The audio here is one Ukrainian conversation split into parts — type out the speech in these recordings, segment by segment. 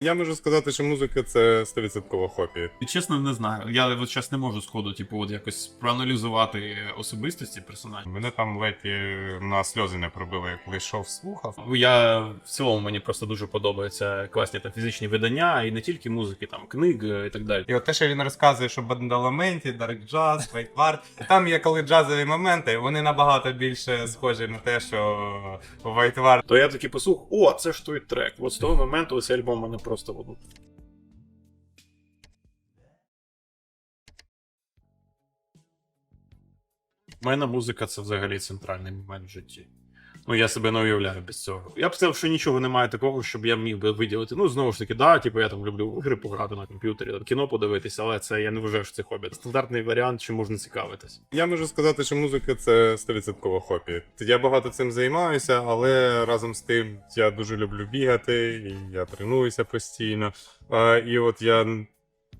Я можу сказати, що музика це 100% хобі. І чесно, не знаю. Я от зараз не можу сходу, типу, от якось проаналізувати особистості персонажів. Мене там ледь е, на сльози не пробили, коли йшов слухав. Я в цілому мені просто дуже подобаються класні та фізичні видання, і не тільки музики, там книг е, і так далі. І от те, що він розказує, що Бендаламенті, Дарк Джаз, Вайтвард, там є коли джазові моменти, вони набагато більше схожі на те, що Вайтвард. То я такий послух, о, це ж той трек. От з того моменту цей альбом мене просто воду. У мене музика це взагалі центральний момент в житті. Ну, я себе не уявляю без цього. Я б сказав, що нічого немає такого, щоб я міг би виділити. Ну, знову ж таки, да, типу, я там люблю в ігри пограти на комп'ютері, там кіно подивитися, але це я не вважаю, що це хобі. Стандартний варіант, чи можна цікавитись. Я можу сказати, що музика це 100% хобі. Я багато цим займаюся, але разом з тим я дуже люблю бігати, і я тренуюся постійно. І от я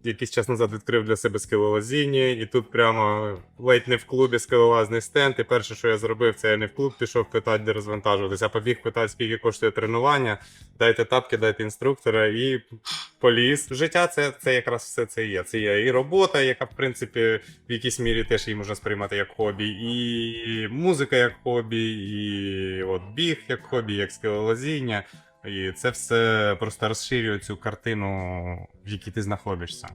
якийсь час назад відкрив для себе скелолазіння, і тут прямо ледь не в клубі скелолазний стенд. І перше, що я зробив, це я не в клуб пішов питати, де розвантажуватися, а побіг питати, скільки коштує тренування. Дайте тапки, дайте інструктора і поліз. Життя це, це якраз все це є. Це є і робота, яка в принципі в якійсь мірі теж її можна сприймати як хобі, і музика як хобі, і от біг як хобі, як скелолазіння. І це все просто розширює цю картину, в якій ти знаходишся.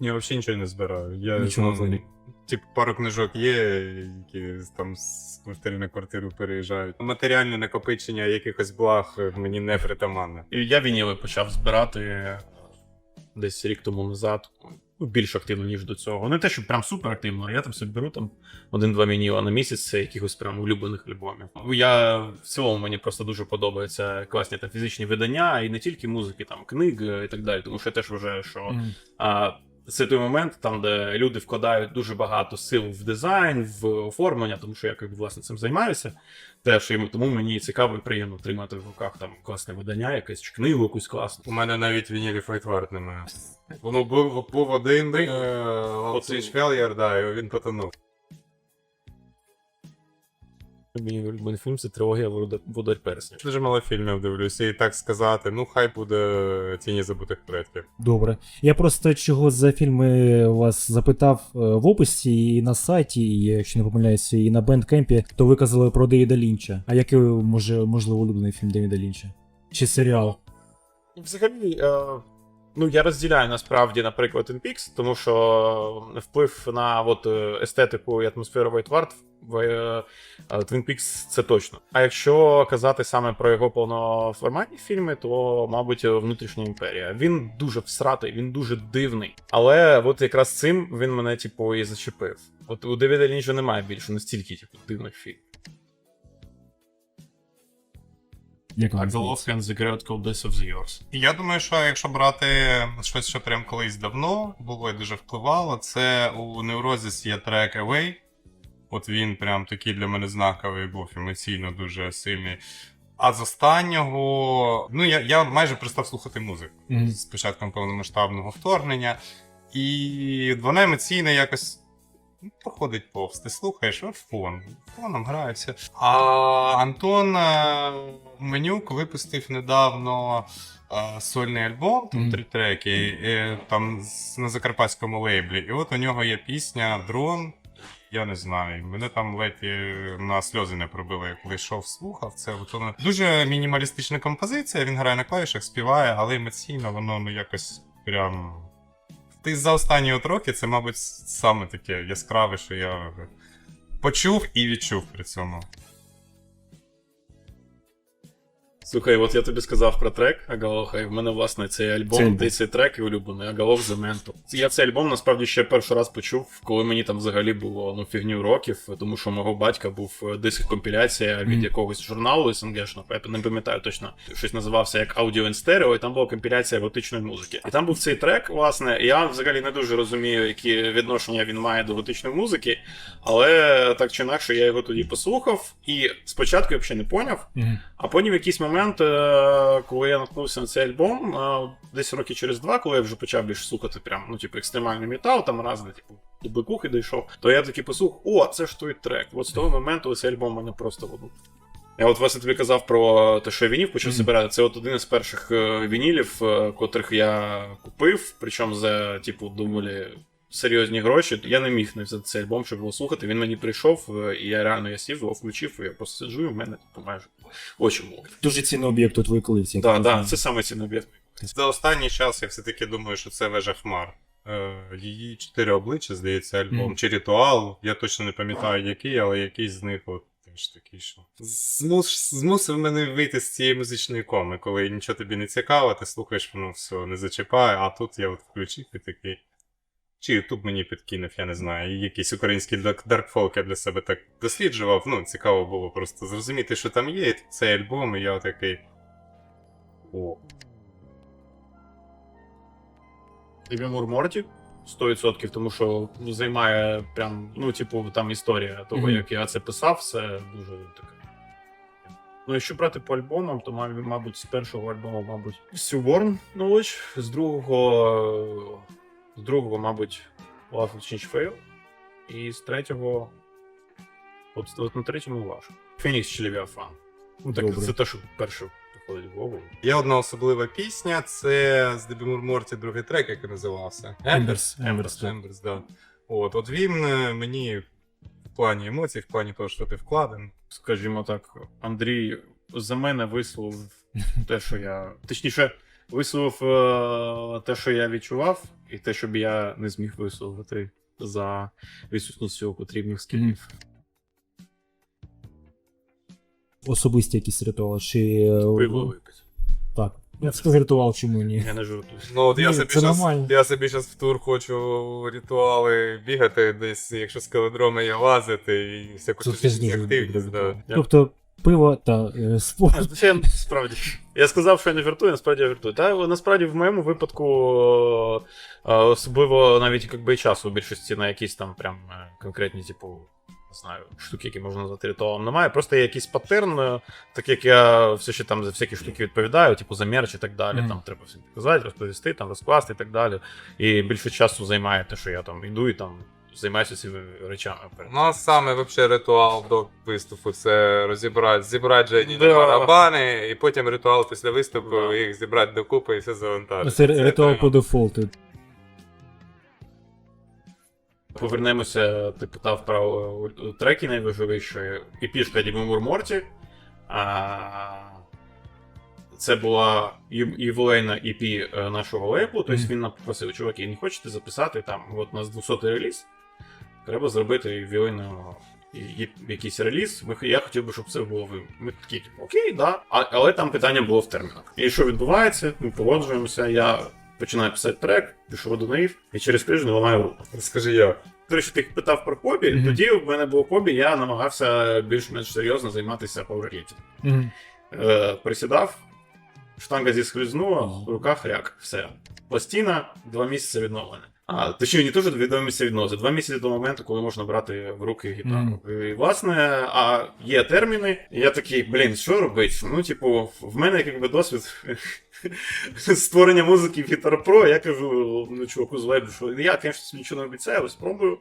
Я взагалі нічого не збираю. Я, Нічого ну, взагалі. Типу, пару книжок є, які там з квартири на квартиру переїжджають. Матеріальне накопичення якихось благ мені не притаманне. І я вініли почав збирати десь рік тому назад. Більш активно, ніж до цього. Не те, що прям супер активно, я там собі беру там один-два вініла на місяць, якихось прям улюблених альбомів. Я в цілому мені просто дуже подобаються класні та фізичні видання, і не тільки музики, там книг і так далі. Тому що я теж вважаю, що Мгм. а, це той момент, там, де люди вкладають дуже багато сил в дизайн, в оформлення, тому що я як, власне цим займаюся. Теж і тому мені цікаво і приємно тримати в руках там класне видання, якесь чи книгу якусь класну. У мене навіть вінілі Файтвард немає. Воно був, був один е, Failure, да, і він потонув. Мій улюблений фільм це трилогія «Володар- Володар Перснів. Дуже мало фільмів дивлюся, і так сказати, ну хай буде тіні забутих предків. Добре. Я просто чого за фільми вас запитав е, в описі і на сайті, і, якщо не помиляюся, і на бендкемпі, то ви казали про Девіда Лінча. А який може можливо улюблений фільм Девіда Лінча? Чи серіал? Взагалі, е, ну я розділяю насправді, наприклад, Twin Peaks, тому що вплив на от, е, естетику і атмосферу е, е, Twin Peaks це точно. А якщо казати саме про його повноформатні фільми, то, мабуть, внутрішня імперія. Він дуже всратий, він дуже дивний. Але от якраз цим він мене, типу, і зачепив. От у Девіда Лінча немає більше настільки типу, дивних фільмів. Як А The Love and the Great Coldness of the Earth. Я думаю, що якщо брати щось, що прям колись давно було і дуже впливало, це у Neurosis є трек Away. От він прям такий для мене знаковий був емоційно дуже сильний. А з останнього, ну я, я майже перестав слухати музику Мгм. з початком повномасштабного вторгнення. І вона емоційно якось ну, проходить повз. Ти слухаєш, от фон. Фоном грається. А Антон е, Менюк випустив недавно е, сольний альбом, там Мгм. три треки, е, там на закарпатському лейблі. І от у нього є пісня Дрон. Я не знаю, мене там ледь е, на сльози не пробило, як коли йшов, слухав. Це от воно дуже мінімалістична композиція. Він грає на клавішах, співає, але емоційно воно ну якось прям. Ти за останні от роки це, мабуть, саме таке яскраве, що я почув і відчув при цьому. Слухай, от я тобі сказав про трек Агалоха, і в мене, власне, цей альбом, Цей де цей трек і улюблений Агалох The Mental. Я цей альбом насправді ще перший раз почув, коли мені там взагалі було ну, фігню років, тому що у мого батька був е, диск компіляція від якогось журналу СНГшного, я не пам'ятаю точно, щось називався як Audio and Stereo, і там була компіляція готичної музики. І там був цей трек, власне, і я взагалі не дуже розумію, які відношення він має до готичної музики, але так чи інакше я його тоді послухав, і спочатку я взагалі не поняв. А потім в якийсь момент, е, коли я наткнувся на цей альбом, е, десь роки через два, коли я вже почав більше слухати прям, ну, типу, екстремальний метал, там разне, типу, до бикухи дійшов, то я такий послухав, о, це ж той трек. От з того моменту цей альбом мене просто ну, Я от власне тобі казав про те, що я вінів почав збирати. Це от один із перших е, вінілів, котрих я купив, причому за, типу, доволі серйозні гроші. Я не міг не взяти цей альбом, щоб його слухати. Він мені прийшов, е, і я реально я сів, його включив, і я просто сиджу, і в мене типу, майже очі мокрі. Дуже цінний об'єкт у твоїй колекції. Так, так, це саме цінний об'єкт. За останній час я все-таки думаю, що це вежа хмар. Е, її чотири обличчя, здається, альбом. Мгм. Чи ритуал. Я точно не пам'ятаю, який, але якийсь з них от теж такий, що. Змус, змусив мене вийти з цієї музичної коми, коли нічого тобі не цікаво, ти слухаєш, воно все не зачіпає, а тут я от включив і такий. Чи Ютуб мені підкинув, я не знаю. Якийсь український даркфолк я для себе так досліджував. Ну, цікаво було просто зрозуміти, що там є, цей альбом, і я такий. О, Девімур Морті 100%, тому що ну, займає прям, ну, типу, там історія того, Мгм. як я це писав, це дуже таке. Ну, якщо брати по альбомам, то мабуть, з першого альбому, мабуть, Сюворн Knowledge, з другого, з другого, мабуть, Love of Change Fail, і з третього, от, от на третьому ваш. Фенікс чи Левіафан. Ну, так, Добре. це те, що перше приходить в голову. Є одна особлива пісня, це з Дебімур Морті другий трек, який називався. Емберс. Емберс, Емберс, да. От, от він е, мені в плані емоцій, в плані того, що ти вкладен. скажімо так, Андрій за мене висловив те, що я. Точніше, висловив е, те, що я відчував, і те, що б я не зміг висловити за відсутністю потрібних скілів. Особисті якісь ритуали, чи. е, Пиво випити. Так. Я скажу ритуал, чому ні? Я не жартую. Ну, от я Ні, собі це щас, нормально. я собі зараз в тур хочу ритуали бігати десь, якщо з каледроми є лазити і всяку Це фізичну активність. Да. Тобто пиво та е, спорт. Це я справді. Я сказав, що я не жартую, насправді я жартую. Та насправді в моєму випадку, е, особливо навіть якби і часу у більшості на якісь там прям е, конкретні, типу, не знаю, штуки, які можна назвати ритуалом, немає. Просто є якийсь паттерн, е, так як я все ще там за всякі штуки відповідаю, типу за мерч і так далі. Мгм. Там треба всім показати, розповісти, там розкласти і так далі. І більше часу займає те, що я там йду і там займаюся цими речами. У нас саме вообще ритуал до виступу це розібрати, зібрати Жені Да. барабани, і потім ритуал після виступу Да. їх зібрати докупи і все завантажити. Це ритуал по дефолту. Повернемося, ти питав про е, треки найважливіші. Епішка Дімомур Морті. А, це була ю- ювілейна EP е, нашого лейблу. Тобто він нам попросив, чуваки, не хочете записати там, от у нас 200 реліз. Треба зробити ювілейну і- якийсь реліз. Я хотів би, щоб це було ви. Ми такі, типу, окей, да. А, але там питання було в термінах. І що відбувається? Ми погоджуємося. Я починаю писати трек, пішов до неїв, і через тиждень ламаю руку. Скажи я. До речі, ти питав про хобі. Мгм. Тоді в мене було хобі, я намагався більш-менш серйозно займатися. Мгм. Е, присідав, штанга зіскользнула, в руках ряк. Все. Пластина, два місяці відновлення. А, точніше, не теж два місяці відновлення, два місяці до моменту, коли можна брати в руки гітару. І, власне, а є терміни, і я такий, блін, що робити? Ну, типу, в мене якби досвід створення музики в Guitar Pro, я кажу, ну, чуваку з лейблу, що я, звісно, нічого не обіцяю, але спробую.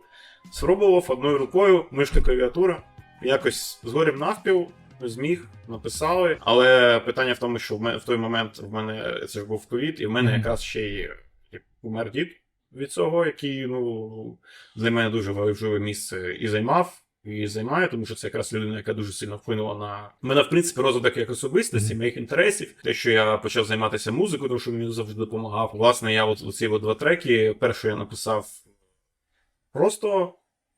Спробував одною рукою, мишка клавіатура, якось згорів навпіл, зміг, написали. Але питання в тому, що в, мене, в той момент в мене це ж був ковід, і в мене Мгм. якраз ще й умер дід від цього, який ну, мене дуже важливе місце і займав. І займає, тому що це якраз людина, яка дуже сильно вплинула на мене, в принципі, розвиток як особистості, Мгм. моїх інтересів. Те, що я почав займатися музикою, тому що він завжди допомагав. Власне, я от ці от два треки. Перший я написав просто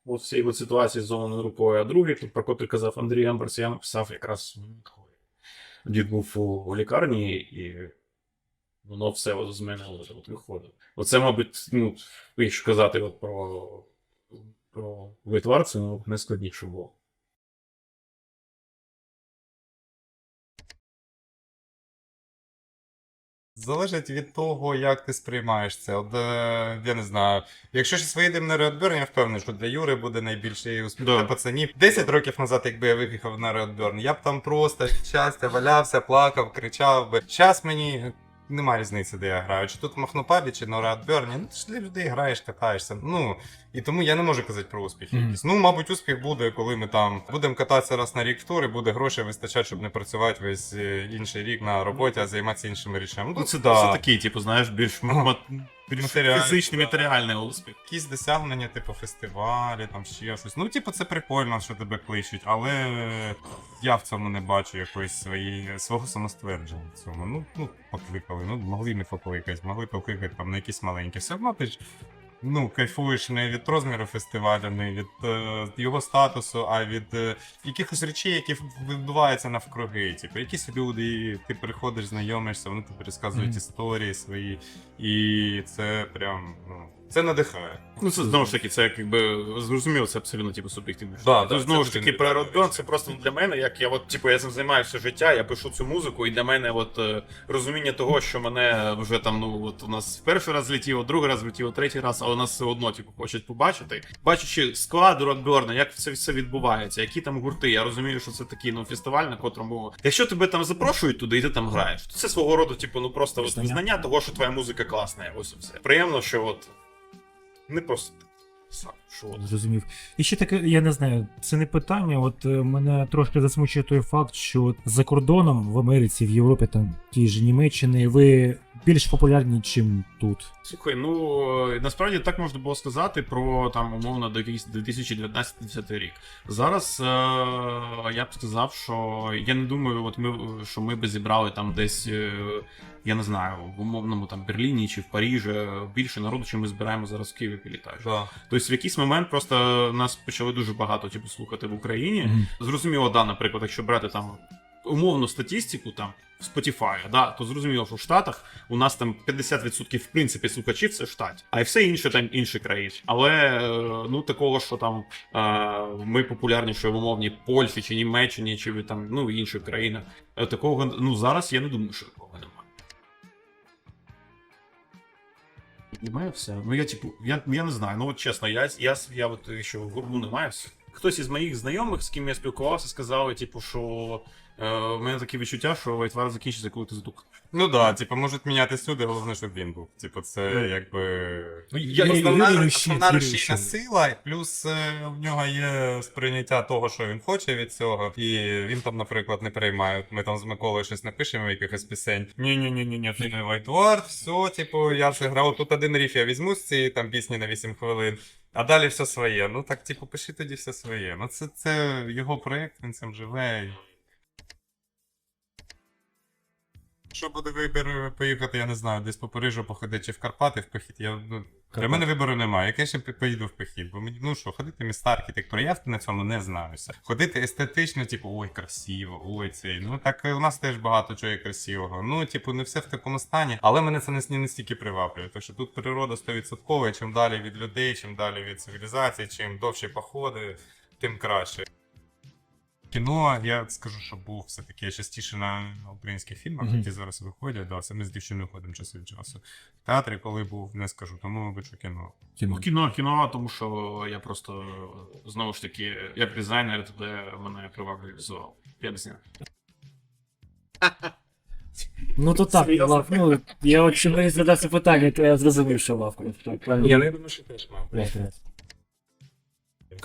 от всій от ситуації з зеленою рукою, а другий, про котрий казав Андрій Амберс, я написав якраз м, дід був у лікарні, і воно все от з мене виходить. Оце, мабуть, ну, якщо казати от про, про витвар, це ну, найскладніше було. Залежить від того, як ти сприймаєш це. От, е, я не знаю. Якщо щось виїдемо на Redburn, я впевнений, що для Юри буде найбільший успіх Да. для пацанів. 10 років назад, якби я виїхав на Redburn, я б там просто щастя валявся, плакав, кричав би. Час мені Нема різниці, де я граю. Чи тут Махнопабі, чи на Радберні. Ну ти ж для людей граєш, катаєшся. Ну і тому я не можу казати про успіхи. Мгм. якісь. Ну, мабуть, успіх буде, коли ми там будемо кататися раз на рік в тур, і буде грошей вистачати, щоб не працювати весь е, інший рік на роботі, а займатися іншими речами. Ну, це, да. це такий, типу, знаєш, більш, більш Матеріальний, фізичний да. матеріальний успіх. якісь досягнення, типу фестивалі, там ще щось. Ну, типу, це прикольно, що тебе кличуть, але я в цьому не бачу якоїсь свої, свого самоствердження в цьому. Ну, ну, покликали, ну, могли не покликати, могли покликати там на якісь маленькі. Все одно ти ж. Ну, кайфуєш не від розміру фестивалю, не від е, його статусу, а від е, якихось речей, які відбуваються навкруги. Типу, якісь люди, і ти приходиш, знайомишся, вони тобі розказують Мгм. історії свої, і це прям, ну, це надихає. Ну, це знову ж таки, це якби зрозуміло, це абсолютно типу суб'єктивно. Да, да, знову це ж таки дуже про. Родберн, це просто для мене, як я от, типу, я цим займаюся життя, я пишу цю музику, і для мене от е, розуміння того, що мене вже там, ну от у нас в перший раз злетіло, другий раз злетіло, третій раз, але нас все одно, типу, хочуть побачити. Бачачи склад Родберна, як це все відбувається, які там гурти, я розумію, що це такий ну фестиваль, на котрому. Якщо тебе там запрошують туди, і ти там граєш, то це свого роду, типу, ну просто Визнання. визнання того, що твоя музика класна, ось і все. Приємно, що от не просто так. Сам, що. Зрозумів. І ще таке, я не знаю, це не питання. От е, мене трошки засмучує той факт, що за кордоном в Америці, в Європі, там ті ж Німеччини, ви більш популярні, чим тут. Слухай, ну е, насправді так можна було сказати про там умовно до якийсь 2019-2020 рік. Зараз е, я б сказав, що я не думаю, от ми що ми би зібрали там десь. е, Я не знаю, в умовному там Берліні чи в Парижі е, більше народу, чим ми збираємо зараз в Києві пілітаж. Да. Тобто в якийсь момент просто нас почали дуже багато типу, слухати в Україні. Мгм. Зрозуміло, да, наприклад, якщо брати там умовну статистику там в Spotify, да, то зрозуміло, що в Штатах у нас там 50% в принципі слухачів це штат, а й все інше там інші країни. Але е, ну такого, що там е, ми популярніші в умовній Польщі чи Німеччині, чи там ну інших країнах, е, такого ну зараз я не думаю, що такого немає. Немає все. Ну я типу, я, я не знаю. Ну от чесно, я, я, я от що в гурбу немає все. Хтось із моїх знайомих, з ким я спілкувався, сказали, типу, що е, в мене таке відчуття, що Вайтвар закінчиться, коли ти здух. Ну да, типу, можуть міняти всюди, головне, щоб він був. Типу, це Ну. якби. Ну, я- основна, основна рушійна сила, і плюс е, в нього є сприйняття того, що він хоче від цього. І він там, наприклад, не приймає. Ми там з Миколою щось напишемо, якихось пісень. Ні, ні, ні, ні, ні, не White все, типу, я це грав. Тут один ріф я візьму з цієї там пісні на 8 хвилин. А далі все своє. Ну так, типу, пиши тоді все своє. Ну це, це його проєкт, він цим живе. І- Що буде вибір поїхати, я не знаю, десь по Парижу походити чи в Карпати в похід. Я, ну, для мене вибору немає. Яке ще поїду в похід? Бо мені, ну що, ходити міста архітектури, я на цьому не знаюся. Ходити естетично, типу, ой, красиво, ой, цей. Ну так е, у нас теж багато чого є красивого. Ну, типу, не все в такому стані, але мене це не, не настільки приваблює. Тому що тут природа 100%, чим далі від людей, чим далі від цивілізації, чим довші походи, тим краще. Кіно, я скажу, що був все-таки частіше на українських фільмах, які зараз виходять. Да, це ми з дівчиною ходимо час від часу. В театрі, коли був, не скажу, тому, мабуть, що кіно. Кіно. Ну, кіно, кіно, тому що я просто знову ж таки, як дизайнер, туди мене приваблює візуал. Я не знаю. Ну то так? Лав, ну, я от чим мені задав це питання, то я зрозумів, що Лавка. Я не думаю, що теж мав.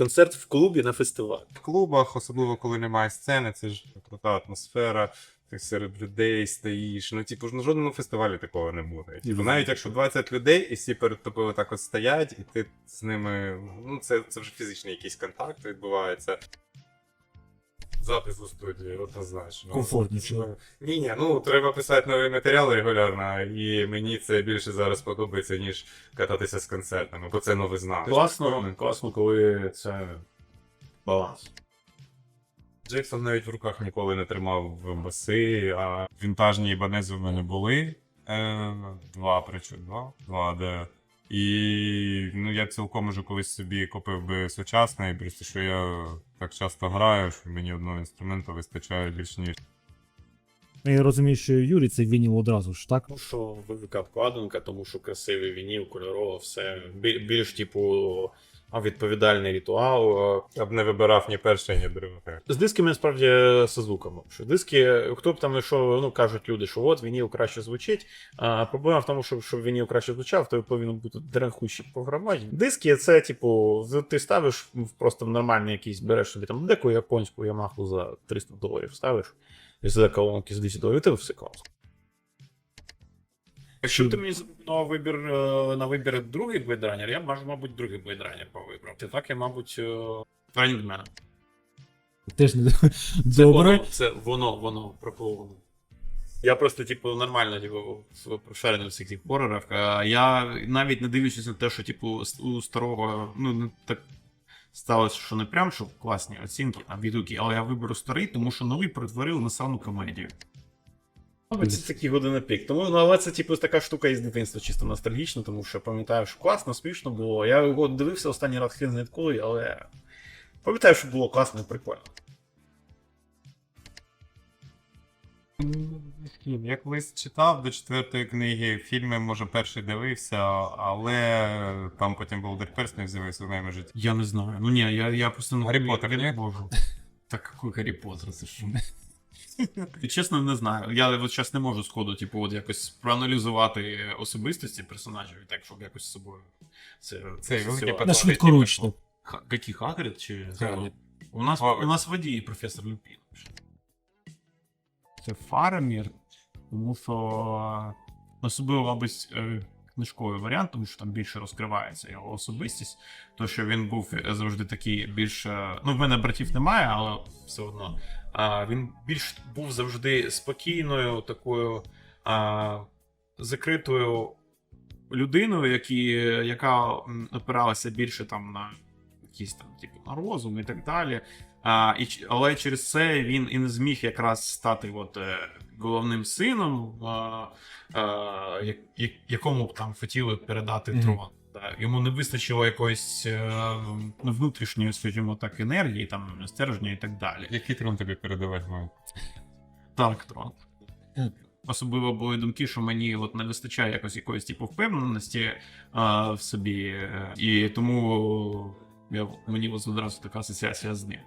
Концерт в клубі на фестиваль. В клубах, особливо коли немає сцени, це ж крута атмосфера. Ти серед людей стоїш. Ну, типу, ж на жодному фестивалі такого не буде. Типу, навіть якщо 20 людей, і всі перед тобою так от стоять, і ти з ними. Ну, це, це вже фізичний якийсь контакт відбувається. Запис у студії, однозначно. Комфортніше. Ні, ні, ну треба писати новий матеріал регулярно, і мені це більше зараз подобається, ніж кататися з концертами, бо це новизна. Класно, класно, коли це баланс. Джексон навіть в руках ніколи не тримав баси, а вінтажні ібанези в мене були. Е, два, причому два. Два, де. І ну, я цілком уже колись собі купив би сучасний, просто що я так часто граю, що мені одного інструменту вистачає більш ніж. Ну, Я розумію, що Юрій це вініл одразу ж, так? Ну що велика вкладинка, тому що красивий вініл, кольорово, все більш, типу, а відповідальний ритуал. Я б не вибирав ні перше, ні друге. З дисками насправді Сазука мовчу. Диски, хто б там що, ну кажуть люди, що от вініл краще звучить. А проблема в тому, що щоб вініл краще звучав, то повинен бути драхущий програвач. Диски це, типу, ти ставиш просто нормальний якийсь, береш собі там деку японську Ямаху за 300 доларів ставиш. І за колонки за 10 доларів, і тебе все класно. Якщо б ти мені запропонував вибір е, на вибір другий Runner, я б, мабуть, другий Runner повибрав. Ти так я, мабуть, е, Running Man. Теж не Це добре. воно, це воно, воно пропливано. Я просто, типу, нормально, типу, в- прошарений в всіх цих хорорах. А я навіть не дивлячись на те, що, типу, у старого, ну, не так сталося, що не прям, що класні оцінки, а відгуки, але я виберу старий, тому що новий перетворив на саму комедію. Мабуть, це такий година пік. Тому, ну, але це, типу, така штука із дитинства чисто ностальгічна, тому що пам'ятаю, що класно, смішно було. Я його дивився останній раз хрен знає коли, але пам'ятаю, що було класно і прикольно. Я колись читав до четвертої книги, фільми, може, перший дивився, але там потім Володар Перснів з'явився в моєму житті. Я не знаю. Ну ні, я, я просто не Гаррі Поттер, не ні? можу. Так какой Гаррі Поттер, це що? Чесно, не знаю. Я от зараз не можу сходу, типу, от якось проаналізувати особистості персонажів, і так, щоб якось з собою це. Це асоціювати. На швидкоручно. Які Хагрид чи Хагрид. У нас, Хагрид. у нас водій професор Люпін. Це Фарамір, тому що особливо, мабуть, е, книжковий варіант, тому що там більше розкривається його особистість. То, що він був завжди такий більш. е, Ну, в мене братів немає, але все одно. А, він більш був завжди спокійною, такою а, закритою людиною, які, яка опиралася більше там на якісь там, типу, на розум і так далі. А, і, ч- але через це він і не зміг якраз стати от, е, головним сином, а, а, як, як- якому б там хотіли передати трон. Да. Йому не вистачило якоїсь е, ну, внутрішньої, скажімо так, енергії, там, стержня і так далі. Який трон тобі передавати маю? Так, трон. Особливо були думки, що мені от не вистачає якось якоїсь типу впевненості а, в собі, е, і тому я, мені ось одразу така асоціація з ним.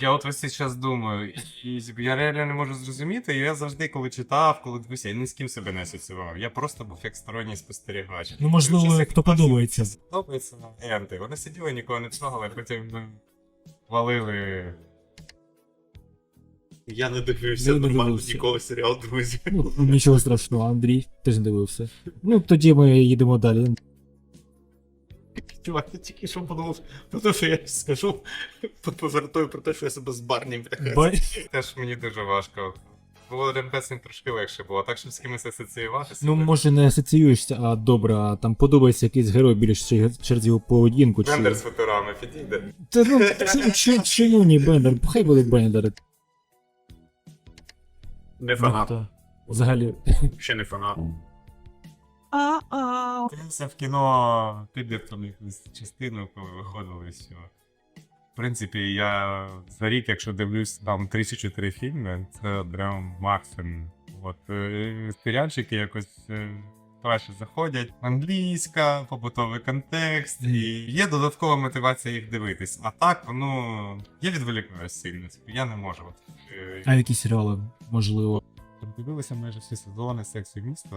Я от весь цей час думаю, і я реально не можу зрозуміти. і Я завжди, коли читав, коли дивився, я ні з ким себе не асоціював. Я просто був як сторонній спостерігач. Ну, можливо, хто подобається. Подобається енти. Вони сиділи, нікого не трогали, потім ну, валили. Я не дивився Не нормально дивився. ніколи серіал друзі. Ну, нічого страшного, Андрій теж не дивився. Ну, тоді ми їдемо далі. Чувак, я тільки що подумав про те, що я скажу, пожартую про те, що я себе з Барні Ба- Теж мені дуже важко. Було Песень трошки легше було, так щоб з кимось асоціюватися. Ну, може, не асоціюєшся, а добре, а там подобається якийсь герой більш через його поведінку. Чи... Бендер з футурами підійде. Та ну, чому ні, Бендер? Хай буде Бендер. Не фанат. Ну, та, Взагалі. Ще не фанат. Дивився в кіно піде підлітком якусь частину, коли виходили що. В принципі, я за рік, якщо дивлюсь там 34 фільми, це прям максимум. От е, серіальчики якось е, краще заходять. Англійська, побутовий контекст, і є додаткова мотивація їх дивитись. А так, ну, я відволікаюсь сильно. Я не можу. От, е, А які серіали, можливо. Дивилися майже всі сезони сексу міста.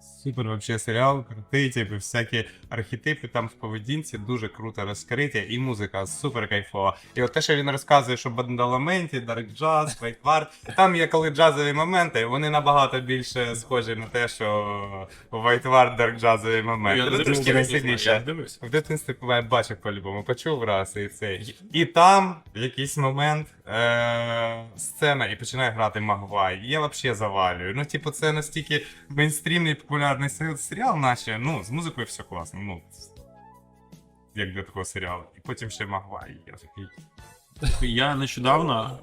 Супер вообще серіал, крутий, типу, всякі архетипи там в поведінці дуже круто розкриті, і музика супер кайфова. І от те, що він розказує, що Бандаламенті, Дарк Джаз, Вайтвард, там є коли джазові моменти, вони набагато більше схожі на те, що Вайтвард, Дарк Джазові моменти. Я Ну, трошки дивився. В дитинстві бачив по-любому, почув раз і цей. І там в якийсь момент е- сцена і починає грати Магвай. І я взагалі завалюю. Ну, типу, це настільки мейнстрімний популярний серіал, наче, ну, з музикою все класно. Ну, як для такого серіалу. І потім ще Магвай. Я такий. Я нещодавно.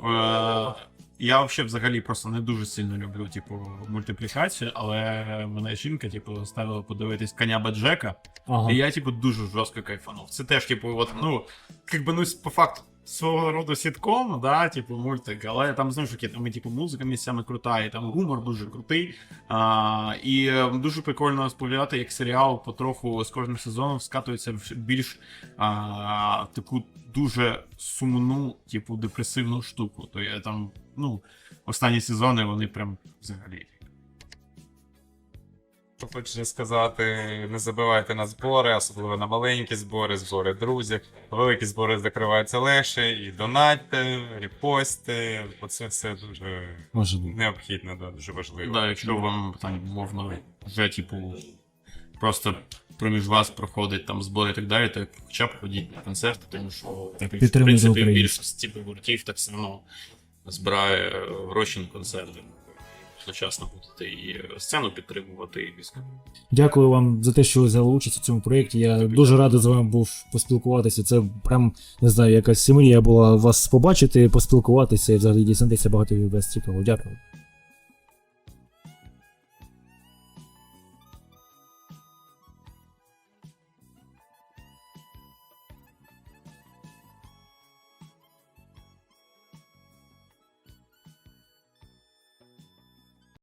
Е- я взагалі взагалі просто не дуже сильно люблю, типу, мультиплікацію, але мене жінка, типу, ставила подивитись коня Баджека. Ага. І я, типу, дуже жорстко кайфанув. Це теж, типу, от, ну, как би, ну, по факту, свого роду сітком, да, типу мультик, але там знову ж таки там типу музика місцями крута, і там гумор дуже крутий. А, і е, дуже прикольно споглядати, як серіал потроху з кожним сезоном скатується в більш а, таку дуже сумну, типу, депресивну штуку. То я там, ну, останні сезони вони прям взагалі. Що Хочеться сказати, не забивайте на збори, особливо на маленькі збори, збори друзів. Великі збори закриваються легше, і донатьте, репости. Оце все дуже Може необхідно, да, дуже важливо. Да, якщо вам там мовно вже, типу, просто проміж вас проходить там збори і так далі, то хоча б ходіть на концерти, тому що в Підтримуйте принципі Україну. більшість типу, гуртів так само збирає гроші на концерти. Одночасно будете і сцену підтримувати, і військову. Дякую вам за те, що ви взяли участь у цьому проєкті. Я дуже радий з вами був поспілкуватися. Це прям не знаю, якась сім'я була вас побачити, поспілкуватися і взагалі дізнатися багато від вас цікавого. Дякую.